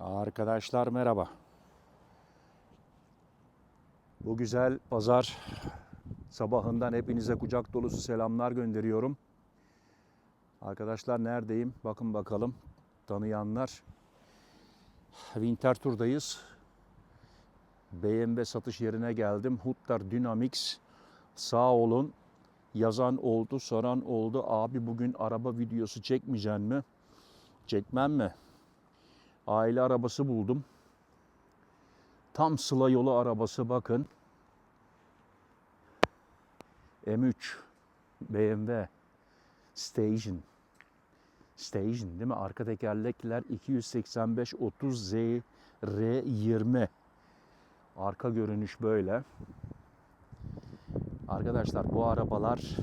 Arkadaşlar merhaba. Bu güzel pazar sabahından hepinize kucak dolusu selamlar gönderiyorum. Arkadaşlar neredeyim? Bakın bakalım tanıyanlar. Winter Tur'dayız. BMW satış yerine geldim. Huttar Dynamics. Sağ olun. Yazan oldu, soran oldu. Abi bugün araba videosu çekmeyeceksin mi? Çekmem mi? Aile arabası buldum. Tam sıla yolu arabası bakın. M3 BMW Station. Station değil mi? Arka tekerlekler 285 30 Z R20. Arka görünüş böyle. Arkadaşlar bu arabalar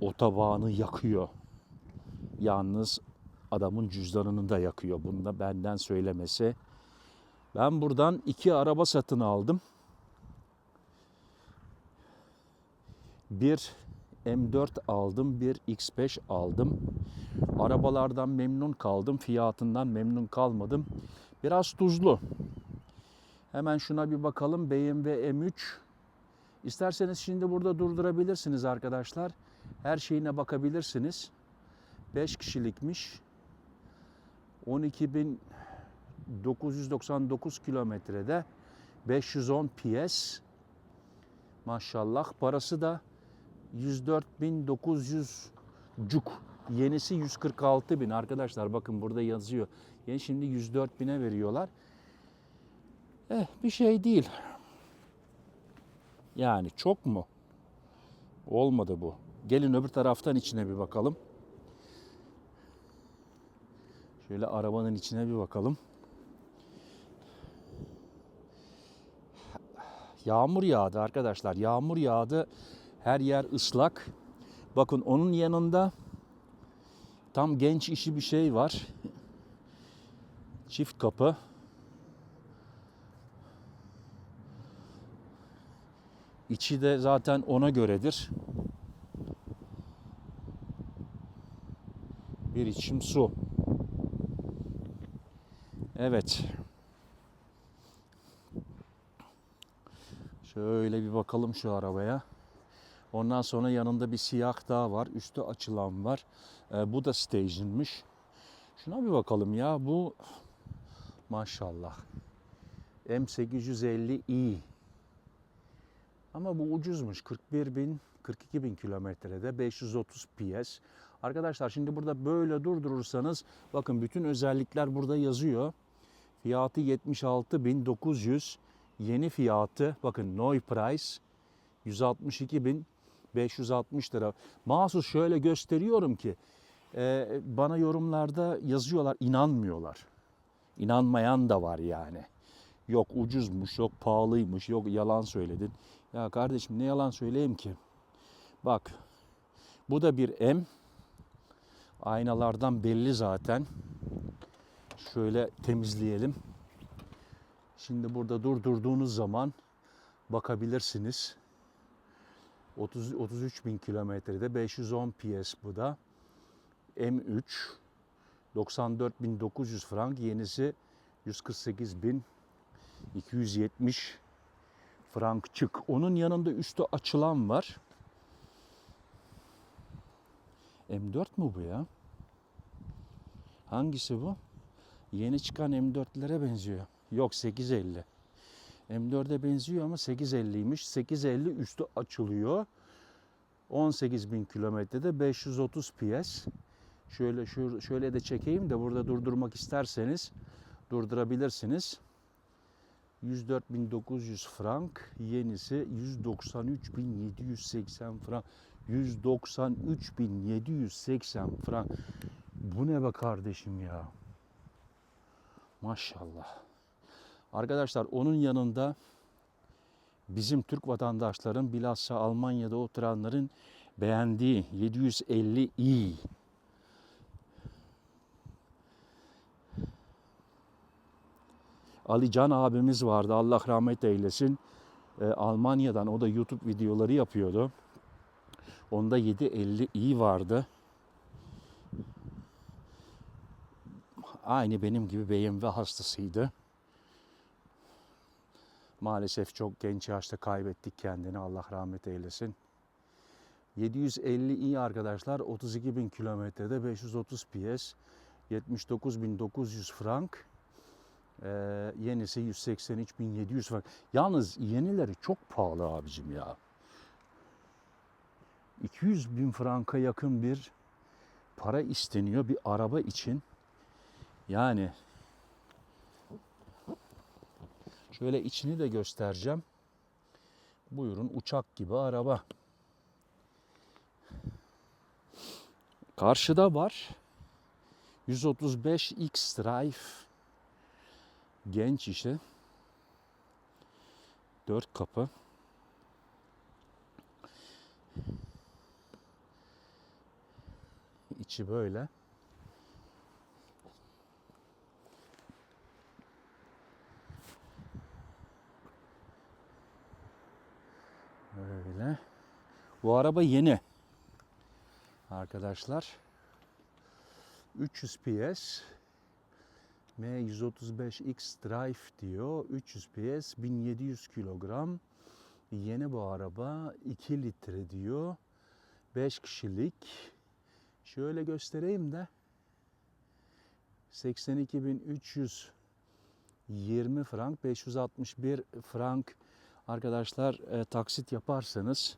otobanı yakıyor. Yalnız adamın cüzdanını da yakıyor. Bunu da benden söylemesi. Ben buradan iki araba satın aldım. Bir M4 aldım, bir X5 aldım. Arabalardan memnun kaldım, fiyatından memnun kalmadım. Biraz tuzlu. Hemen şuna bir bakalım. BMW M3. İsterseniz şimdi burada durdurabilirsiniz arkadaşlar. Her şeyine bakabilirsiniz. 5 kişilikmiş. 12.999 kilometrede 510 PS. Maşallah parası da 104.900 cuk. Yenisi 146 bin arkadaşlar bakın burada yazıyor. Yani şimdi 104 bine veriyorlar. Eh bir şey değil. Yani çok mu? Olmadı bu. Gelin öbür taraftan içine bir bakalım. Şöyle arabanın içine bir bakalım. Yağmur yağdı arkadaşlar. Yağmur yağdı. Her yer ıslak. Bakın onun yanında tam genç işi bir şey var. Çift kapı. İçi de zaten ona göredir. Bir içim su. Evet. Şöyle bir bakalım şu arabaya. Ondan sonra yanında bir siyah daha var. Üstü açılan var. Ee, bu da station'mış. Şuna bir bakalım ya. Bu maşallah. M850i. Ama bu ucuzmuş. 41 bin, 42 bin kilometrede 530 PS. Arkadaşlar şimdi burada böyle durdurursanız bakın bütün özellikler burada yazıyor. Fiyatı 76.900. Yeni fiyatı bakın Noy Price 162.560 lira. Mahsus şöyle gösteriyorum ki e, bana yorumlarda yazıyorlar inanmıyorlar. İnanmayan da var yani. Yok ucuzmuş, yok pahalıymış, yok yalan söyledin. Ya kardeşim ne yalan söyleyeyim ki? Bak bu da bir M. Aynalardan belli zaten. Şöyle temizleyelim. Şimdi burada durdurduğunuz zaman bakabilirsiniz. 30, 33 bin kilometrede 510 PS bu da. M3 94.900 frank yenisi 148.270 frank çık. Onun yanında üstü açılan var. M4 mu bu ya? Hangisi bu? Yeni çıkan M4'lere benziyor. Yok 850. M4'e benziyor ama 850'ymiş. 850 üstü açılıyor. 18 bin kilometrede 530 PS. Şöyle şu şöyle de çekeyim de burada durdurmak isterseniz durdurabilirsiniz. 104.900 frank, yenisi 193.780 frank. 193.780 frank. Bu ne be kardeşim ya? Maşallah. Arkadaşlar onun yanında bizim Türk vatandaşların bilhassa Almanya'da oturanların beğendiği 750i Ali Can abimiz vardı. Allah rahmet eylesin. Ee, Almanya'dan o da YouTube videoları yapıyordu. Onda 750i vardı. Aynı benim gibi BMW hastasıydı. Maalesef çok genç yaşta kaybettik kendini. Allah rahmet eylesin. 750 i arkadaşlar 32 bin kilometrede 530 PS 79.900 frank ee, yenisi 183.700 frank. Yalnız yenileri çok pahalı abicim ya. 200 bin franka yakın bir para isteniyor bir araba için. Yani şöyle içini de göstereceğim. Buyurun uçak gibi araba. Karşıda var 135 X Drive genç işi 4 kapı içi böyle böyle bu araba yeni arkadaşlar 300 PS M135X Drive diyor. 300 PS 1700 kilogram. Yeni bu araba 2 litre diyor. 5 kişilik. Şöyle göstereyim de 82.320 frank 561 frank arkadaşlar e, taksit yaparsanız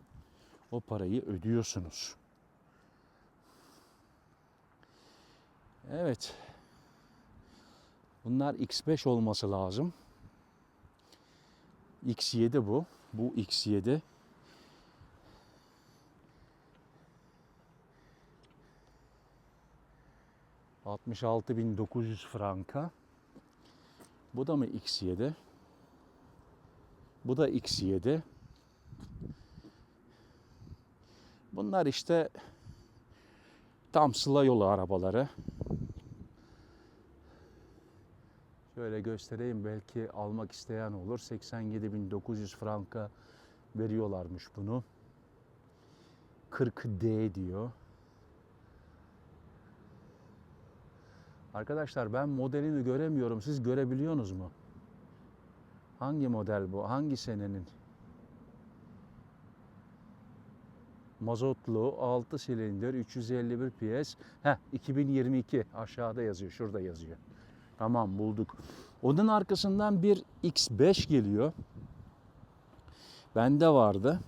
o parayı ödüyorsunuz. Evet. Bunlar X5 olması lazım. X7 bu. Bu X7. ...66.900 franka. Bu da mı X7? Bu da X7. Bunlar işte... ...tam sıla yolu arabaları. Şöyle göstereyim belki almak isteyen olur. 87.900 franka veriyorlarmış bunu. 40D diyor. Arkadaşlar ben modelini göremiyorum. Siz görebiliyorsunuz mu? Hangi model bu? Hangi senenin? Mazotlu 6 silindir 351 PS. Heh 2022 aşağıda yazıyor. Şurada yazıyor. Tamam bulduk. Onun arkasından bir X5 geliyor. Bende vardı.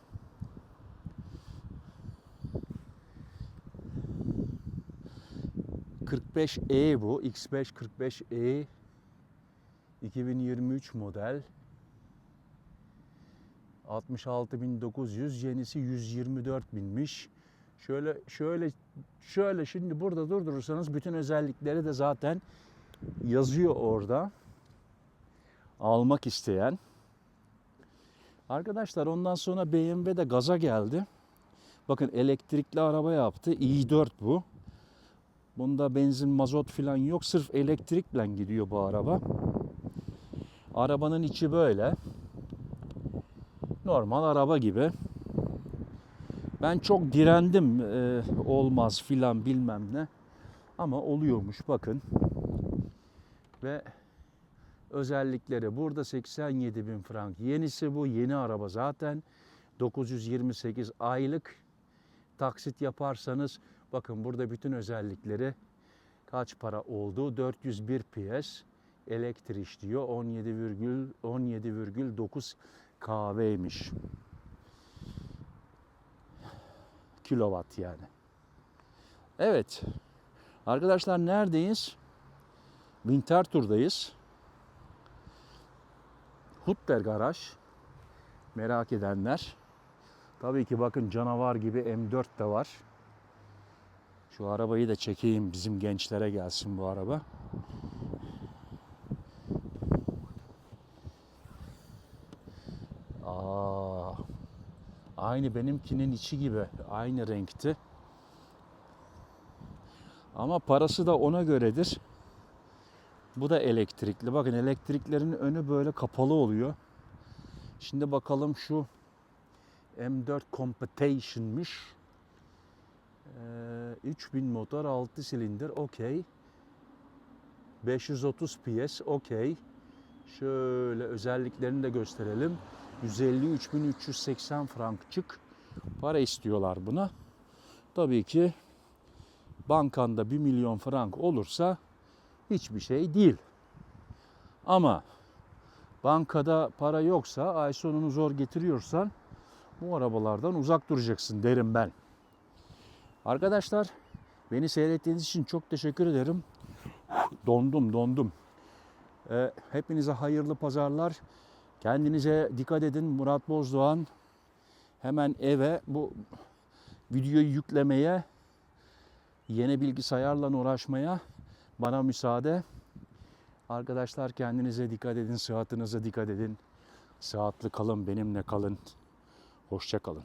...45E bu. X5 45E... ...2023 model... ...66.900... ...yenisi 124.000'miş... ...şöyle şöyle şöyle şimdi burada durdurursanız... ...bütün özellikleri de zaten yazıyor orada. Almak isteyen. Arkadaşlar ondan sonra BMW de gaza geldi. Bakın elektrikli araba yaptı. i4 bu. Bunda benzin, mazot falan yok. Sırf elektrikle gidiyor bu araba. Arabanın içi böyle. Normal araba gibi. Ben çok direndim. Ee, olmaz filan bilmem ne. Ama oluyormuş bakın ve özellikleri burada 87 bin frank. Yenisi bu yeni araba zaten 928 aylık taksit yaparsanız bakın burada bütün özellikleri kaç para oldu 401 PS elektrik diyor 17,9 17,9 kahveymiş. Kilowatt yani. Evet. Arkadaşlar neredeyiz? Winterthur'dayız. Hutter Garaj. Merak edenler. Tabii ki bakın canavar gibi M4 de var. Şu arabayı da çekeyim bizim gençlere gelsin bu araba. Aynı benimkinin içi gibi aynı renkti. Ama parası da ona göredir. Bu da elektrikli. Bakın elektriklerin önü böyle kapalı oluyor. Şimdi bakalım şu M4 Competition'mış. Ee, 3000 motor 6 silindir okey. 530 PS okey. Şöyle özelliklerini de gösterelim. 153.380 frankçık para istiyorlar buna. Tabii ki bankanda 1 milyon frank olursa hiçbir şey değil. Ama bankada para yoksa ay sonunu zor getiriyorsan bu arabalardan uzak duracaksın derim ben. Arkadaşlar beni seyrettiğiniz için çok teşekkür ederim. Dondum dondum. Ee, hepinize hayırlı pazarlar. Kendinize dikkat edin. Murat Bozdoğan hemen eve bu videoyu yüklemeye, yeni bilgisayarla uğraşmaya bana müsaade. Arkadaşlar kendinize dikkat edin, sıhhatinize dikkat edin. Sıhhatli kalın, benimle kalın. Hoşça kalın.